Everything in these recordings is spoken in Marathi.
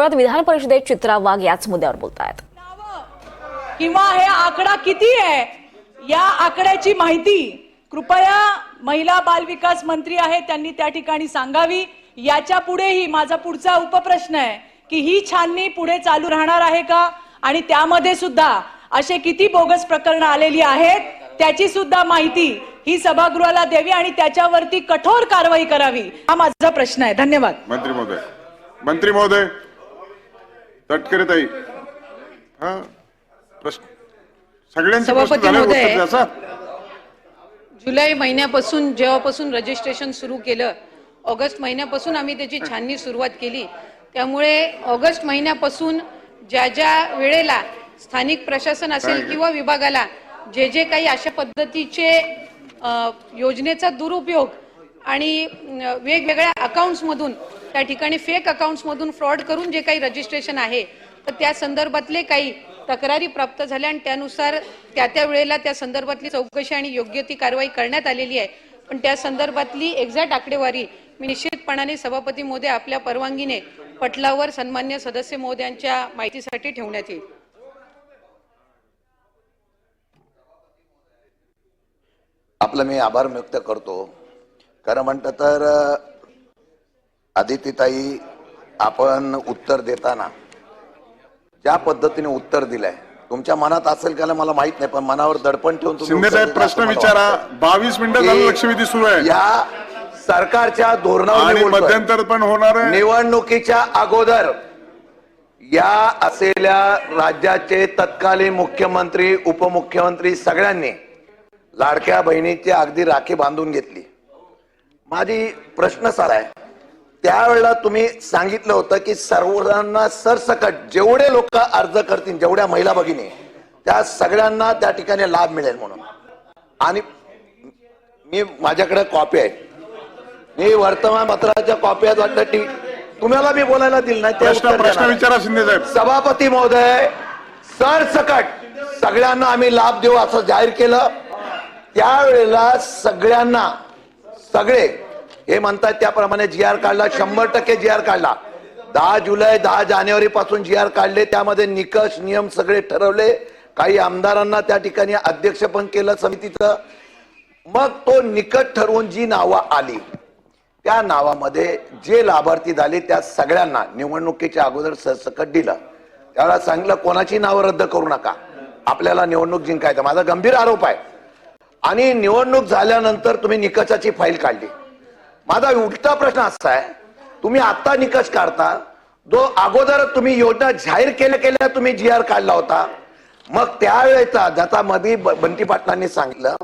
परत विधान परिषदेत चित्रा वाघ याच मुद्द्यावर बोलतायत. किंवा हे आकडा किती आहे? या आकड्याची माहिती कृपया महिला बाल विकास मंत्री आहेत त्यांनी त्या ठिकाणी सांगावी. याच्या पुढेही माझा पुढचा उपप्रश्न आहे की ही छाननी पुढे चालू राहणार आहे का? आणि त्यामध्ये सुद्धा असे किती बोगस प्रकरणं आलेली आहेत त्याची सुद्धा माहिती ही सभागृहाला द्यावी आणि त्याच्यावरती कठोर कारवाई करावी. हा माझा प्रश्न आहे. धन्यवाद. मंत्री महोदय. मंत्री महोदय तटकरे ताई. हा प्रश्न. सगळ्यांचे. जुलै महिन्यापासून जेव्हापासून रजिस्ट्रेशन सुरू केलं ऑगस्ट महिन्यापासून आम्ही त्याची छाननी सुरुवात केली. त्यामुळे ऑगस्ट महिन्यापासून ज्या ज्या वेळेला स्थानिक प्रशासन असेल किंवा विभागाला जे जे काही अशा पद्धतीचे योजनेचा दुरुपयोग आणि वेगवेगळ्या अकाउंट्समधून त्या ठिकाणी फेक अकाउंट्समधून फ्रॉड करून जे काही रजिस्ट्रेशन आहे तर त्या संदर्भातले काही तक्रारी प्राप्त झाल्या आणि त्यानुसार त्या त्या वेळेला त्या संदर्भातली चौकशी आणि योग्य ती कारवाई करण्यात आलेली आहे. पण त्या संदर्भातली एक्झॅक्ट आकडेवारी मी निश्चितपणाने सभापती महोदय आपल्या परवानगीने पटलावर सन्मान्य सदस्य मोद्यांच्या माहितीसाठी ठेवण्यात येईल. आपलं मी आभार व्यक्त करतो. खरं म्हणतं तर अ, अदितीताई आपण उत्तर देताना ज्या पद्धतीने उत्तर दिलंय तुमच्या मनात असेल का मला माहीत नाही पण मनावर दडपण ठेवून प्रश्न विचारा. बावीस मिनिटं लक्षवेधी सुरू आहे या सरकारच्या धोरणावर. मध्यंतर पण होणार आहे निवडणुकीच्या अगोदर या असलेल्या राज्याचे तत्कालीन मुख्यमंत्री उपमुख्यमंत्री सगळ्यांनी लाडक्या बहिणीची अगदी राखी बांधून घेतली माझी प्रश्न सारा आहे त्यावेळेला तुम्ही सांगितलं होतं की सर्वांना सरसकट जेवढे लोक अर्ज करतील जेवढ्या महिला भगिनी त्या सगळ्यांना त्या ठिकाणी लाभ मिळेल म्हणून. आणि मी माझ्याकडे कॉपी आहे. मी वर्तमानपत्राच्या कॉपी आहेत वाटतं. टी तुम्हाला मी बोलायला दिलं नाही ते प्रश्न. विचारा शिंदे साहेब. सभापती महोदय सरसकट सगळ्यांना आम्ही लाभ देऊ असं जाहीर केलं. त्यावेळेला सगळ्यांना सगळे हे म्हणतात त्याप्रमाणे जी आर काढला शंभर टक्के जी आर काढला. दहा जुलै दहा जानेवारी पासून जी आर काढले त्यामध्ये निकष नियम सगळे ठरवले. काही आमदारांना त्या ठिकाणी अध्यक्ष पण केलं समितीचं. मग तो निकट ठरवून जी नावं आली त्या नावामध्ये जे लाभार्थी झाले त्या सगळ्यांना निवडणुकीच्या अगोदर सरसकट दिलं. त्यावेळेला सांगितलं कोणाची नावं रद्द करू नका? आपल्याला निवडणूक जिंकायचं माझा गंभीर आरोप आहे. आणि निवडणूक झाल्यानंतर तुम्ही निकषाची फाईल काढली. माझा उलटा प्रश्न असा आहे तुम्ही आता निकष काढता जो अगोदर तुम्ही योजना जाहीर केल्या केल्या तुम्ही जी आर काढला होता मग त्यावेळेचा ज्याचा मधी ब- बंटी पाटलांनी सांगितलं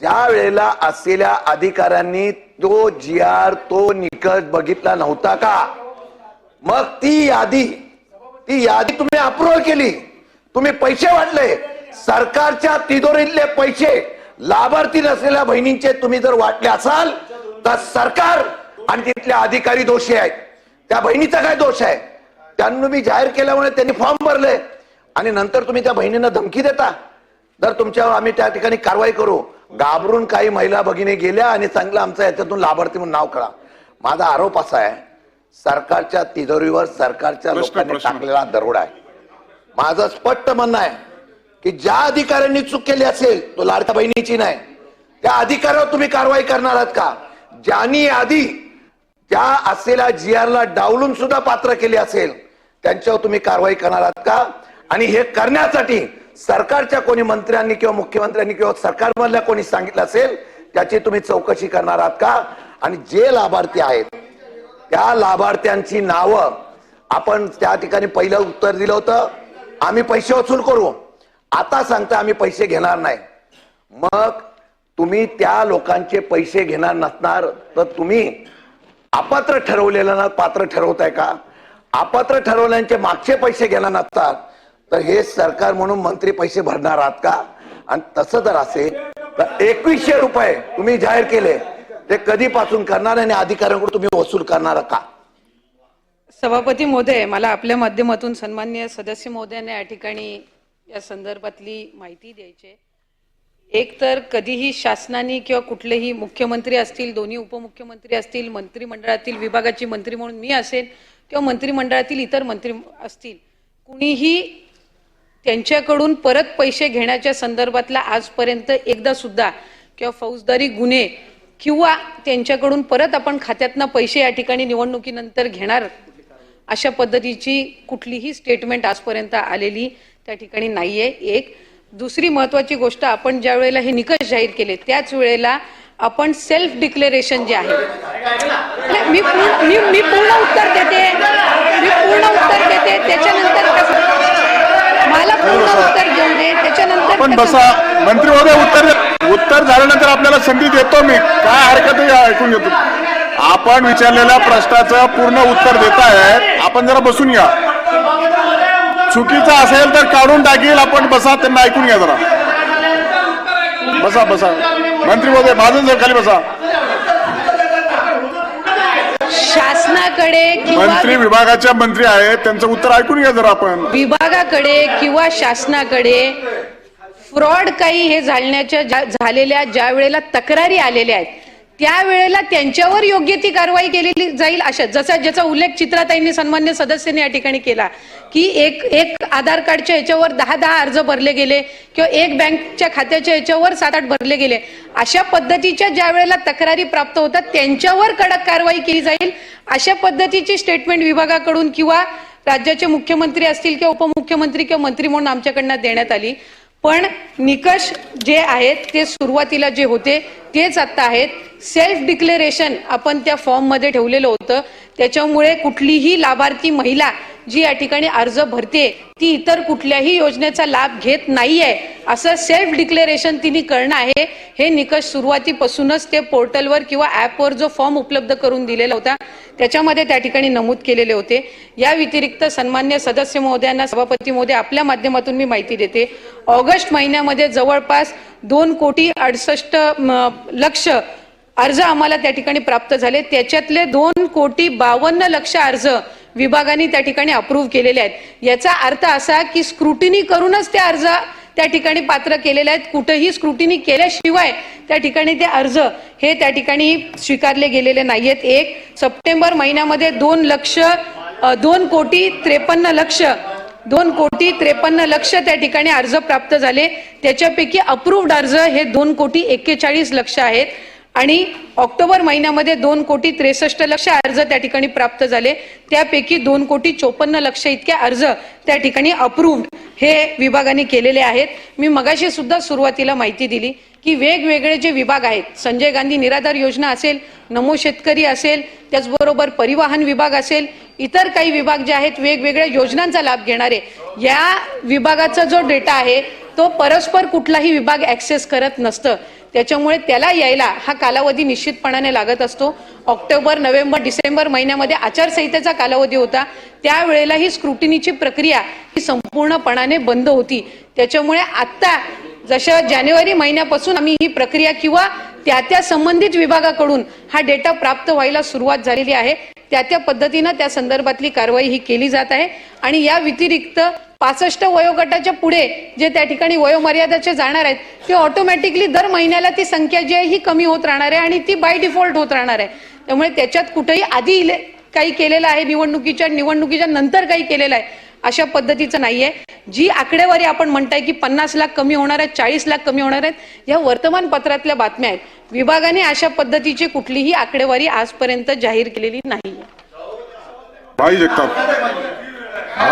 ज्या वेळेला असलेल्या अधिकाऱ्यांनी तो जी आर तो निकष बघितला नव्हता का? मग ती यादी ती यादी तुम्ही अप्रुव्ह केली. तुम्ही पैसे वाटले सरकारच्या तिजोरीतले पैसे लाभार्थी नसलेल्या बहिणींचे तुम्ही जर वाटले असाल तर सरकार आणि तिथले अधिकारी दोषी आहेत. त्या बहिणीचा काय दोष आहे? त्यांना मी जाहीर केल्यामुळे त्यांनी फॉर्म भरले. आणि नंतर तुम्ही त्या बहिणींना धमकी देता. जर तुमच्यावर आम्ही त्या ठिकाणी कारवाई करू घाबरून काही महिला भगिनी गेल्या आणि सांगितलं आमचं याच्यातून लाभार्थी म्हणून नाव कळा माझा आरोप असा आहे सरकारच्या तिजोरीवर सरकारच्या लोकांनी. टाकलेला दरोडा आहे. माझं स्पष्ट म्हणणं आहे की ज्या अधिकाऱ्यांनी चूक केली असेल तो लाडक्या बहिणीची नाही. त्या अधिकाऱ्यावर तुम्ही कारवाई करणार आहात का? ज्यांनी आधी त्या असलेल्या जी ला डावलून सुद्धा पात्र केली असेल त्यांच्यावर तुम्ही कारवाई करणार आहात का? आणि हे करण्यासाठी सरकारच्या कोणी मंत्र्यांनी किंवा मुख्यमंत्र्यांनी किंवा सरकारमधल्या कोणी सांगितलं असेल त्याची तुम्ही चौकशी करणार आहात का? आणि जे लाभार्थी आहेत त्या लाभार्थ्यांची नावं आपण त्या ठिकाणी पहिलं उत्तर दिलं होतं आम्ही पैसे वसूल करू. आता सांगता आम्ही पैसे घेणार नाही. मग तुम्ही त्या लोकांचे पैसे घेणार नसणार तर तुम्ही अपात्र ठरवलेल्यांना पात्र ठरवताय का? अपात्र ठरवल्यांचे मागचे पैसे घेणार नसतात तर हे सरकार म्हणून मंत्री पैसे भरणार आहात का? आणि तसं जर असेल तर एकवीसशे रुपये तुम्ही जाहीर केले ते कधीपासून करणार आणि अधिकाऱ्यांकडून तुम्ही वसूल करणार का? सभापती महोदय मला आपल्या माध्यमातून सन्मान्य सदस्य महोदयांना या ठिकाणी या संदर्भातली माहिती द्यायची आहे. एक तर कधीही शासनाने किंवा कुठलेही मुख्यमंत्री असतील दोन्ही उपमुख्यमंत्री असतील मंत्रिमंडळातील विभागाची मंत्री म्हणून मी असेल किंवा मंत्रिमंडळातील इतर मंत्री असतील कुणीही त्यांच्याकडून परत पैसे घेण्याच्या संदर्भातला आजपर्यंत एकदा सुद्धा किंवा फौजदारी गुन्हे किंवा त्यांच्याकडून परत आपण खात्यातनं पैसे या ठिकाणी निवडणुकीनंतर घेणार अशा पद्धतीची कुठलीही स्टेटमेंट आजपर्यंत आलेली त्या ठिकाणी नाही आहे एक दुसरी महत्वाची गोष्ट आपण ज्या वेळेला हे निकष जाहीर केले त्याच वेळेला आपण सेल्फ डिक्लेरेशन जे आहे. मी पूर्ण- मी मी पूर्ण उत्तर देते. मी पूर्ण उत्तर देते त्याच्यानंतर मला पूर्ण उत्तर घेऊ दे त्याच्यानंतर पण बसा. मंत्री महोदय उत्तर उत्तर झाल्यानंतर आपल्याला संधी देतो मी. काय हरकत आहे ऐकून घेतो. आपण विचारलेल्या प्रश्नाचं पूर्ण उत्तर देत आहे आपण जरा बसून घ्या चुकीचं असेल तर काढून टाकील. आपण बसा त्यांना ऐकून घ्या जरा. बसा बसा. मंत्री महोदय माझं जर खाली बसा. शासनाकडे किंवा मंत्री विभागाच्या मंत्री आहेत त्यांचं उत्तर ऐकून घ्या जरा आपण. विभागाकडे किंवा शासनाकडे फ्रॉड काही हे झालण्याच्या झालेल्या ज्या वेळेला तक्रारी आलेल्या आहेत त्यावेळेला त्यांच्यावर योग्य ती कारवाई केलेली जाईल अशा जसा ज्याचा उल्लेख चित्राताईंनी सन्मान्य सदस्यांनी या ठिकाणी केला की एक एक आधार कार्डच्या याच्यावर दहा दहा अर्ज भरले गेले किंवा एक बँकच्या खात्याच्या याच्यावर सात आठ भरले गेले. अशा पद्धतीच्या ज्या वेळेला तक्रारी प्राप्त होतात त्यांच्यावर कडक कारवाई केली जाईल. अशा पद्धतीची स्टेटमेंट विभागाकडून किंवा राज्याचे मुख्यमंत्री असतील किंवा उपमुख्यमंत्री किंवा मंत्री म्हणून आमच्याकडनं देण्यात आली. पण निकष जे आहेत ते सुरुवातीला जे होते तेच आता आहेत. सेल्फ डिक्लेरेशन आपण त्या फॉर्ममध्ये ठेवलेलं होतं. त्याच्यामुळे कुठलीही लाभार्थी महिला जी या ठिकाणी अर्ज भरते ती इतर कुठल्याही योजनेचा लाभ घेत नाही आहे असं सेल्फ डिक्लेरेशन तिने करणं आहे. हे निकष सुरुवातीपासूनच ते पोर्टलवर किंवा ॲपवर जो फॉर्म उपलब्ध करून दिलेला होता त्याच्यामध्ये त्या ठिकाणी नमूद केलेले होते. या व्यतिरिक्त सन्मान्य सदस्य महोदयांना सभापती महोदय आपल्या माध्यमातून मी माहिती देते. ऑगस्ट महिन्यामध्ये जवळपास दोन कोटी अडसष्ट म, लक्ष अर्ज आम्हाला त्या ठिकाणी प्राप्त झाले. त्याच्यातले दोन कोटी बावन्न लक्ष अर्ज विभागाने त्या ठिकाणी अप्रूव्ह केलेले आहेत. याचा अर्थ असा की स्क्रुटिनी करूनच ते अर्ज त्या ठिकाणी पात्र केलेले आहेत. कुठंही स्क्रुटिनी केल्याशिवाय त्या ठिकाणी ते अर्ज हे त्या ठिकाणी स्वीकारले गेलेले नाहीयेत. एक सप्टेंबर महिन्यामध्ये दोन लक्ष दोन कोटी त्रेपन्न लक्ष दोन कोटी त्रेपन्न लक्ष त्या ठिकाणी अर्ज प्राप्त झाले. त्याच्यापैकी अप्रूव्ड अर्ज हे दोन कोटी एक्केचाळीस लक्ष आहेत. आणि ऑक्टोबर महिन्यामध्ये दोन कोटी त्रेसष्ट लक्ष अर्ज त्या ठिकाणी प्राप्त झाले. त्यापैकी दोन कोटी चोपन्न लक्ष इतके अर्ज त्या ठिकाणी अप्रूव्ड हे विभागाने केलेले आहेत. मी मगाशी सुद्धा सुरुवातीला माहिती दिली की वेगवेगळे जे विभाग आहेत संजय गांधी निराधार योजना असेल नमो शेतकरी असेल त्याचबरोबर परिवहन विभाग असेल इतर काही विभाग जे आहेत वेगवेगळ्या योजनांचा लाभ घेणारे या विभागाचा जो डेटा आहे तो परस्पर कुठलाही विभाग ऍक्सेस करत नसतं. त्याच्यामुळे त्याला यायला हा कालावधी निश्चितपणाने लागत असतो. ऑक्टोबर नोव्हेंबर डिसेंबर महिन्यामध्ये आचारसंहितेचा कालावधी होता. त्यावेळेला ही स्क्रुटिनीची प्रक्रिया ही संपूर्णपणाने बंद होती. त्याच्यामुळे आत्ता जशा जानेवारी महिन्यापासून आम्ही ही प्रक्रिया किंवा त्या त्या संबंधित विभागाकडून हा डेटा प्राप्त व्हायला सुरुवात झालेली आहे. त्या त्या पद्धतीनं त्या संदर्भातली कारवाई ही केली जात आहे. आणि या व्यतिरिक्त पासष्ट वयोगटाच्या पुढे जे त्या ठिकाणी वयोमर्यादाचे जाणार आहेत ते ऑटोमॅटिकली दर महिन्याला ती संख्या जी आहे ही कमी होत राहणार आहे आणि ती बाय डिफॉल्ट होत राहणार आहे. त्यामुळे त्याच्यात कुठेही आधी काही केलेलं आहे निवडणुकीच्या निवडणुकीच्या नंतर काही केलेलं आहे अशा पद्धतीचं नाहीये. जी आकडेवारी आपण म्हणताय की पन्नास लाख कमी होणार आहेत चाळीस लाख कमी होणार आहेत या वर्तमानपत्रातल्या बातम्या आहेत. विभागाने अशा पद्धतीची कुठलीही आकडेवारी आजपर्यंत जाहीर केलेली नाही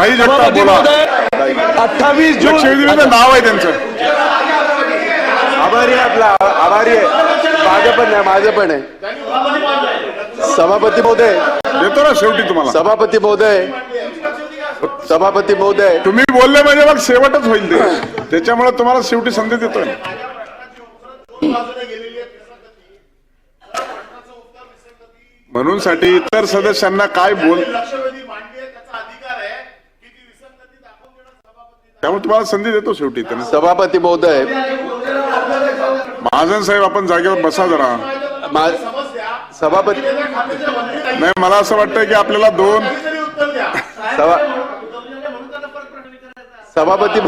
जगताप बोला. अठ्ठावीस जून. लक्षवेधीचं नाव आहे त्यांचं. आभारी आहे आपला आभारी आहे. माझं पण आहे माझं पण आहे. सभापती महोदय. देतो ना शेवटी तुम्हाला. सभापती महोदय. सभापती महोदय. तुम्ही बोलले म्हणजे मग शेवटच होईल ते. त्याच्यामुळे तुम्हाला शेवटी संधी देतोय. म्हणून साठी इतर सदस्यांना काय बोल त्यामुळे तुम्हाला संधी देतो शेवटी त्यांना. सभापती महोदय. महाजन साहेब आपण जागेवर बसा जरा. सभापती नाही मला असं वाटतं की आपल्याला दोन सभा सभापती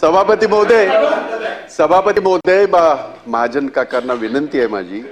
सभापती महोदय. सभापती महोदय बा- महाजन काकांना विनंती आहे माझी.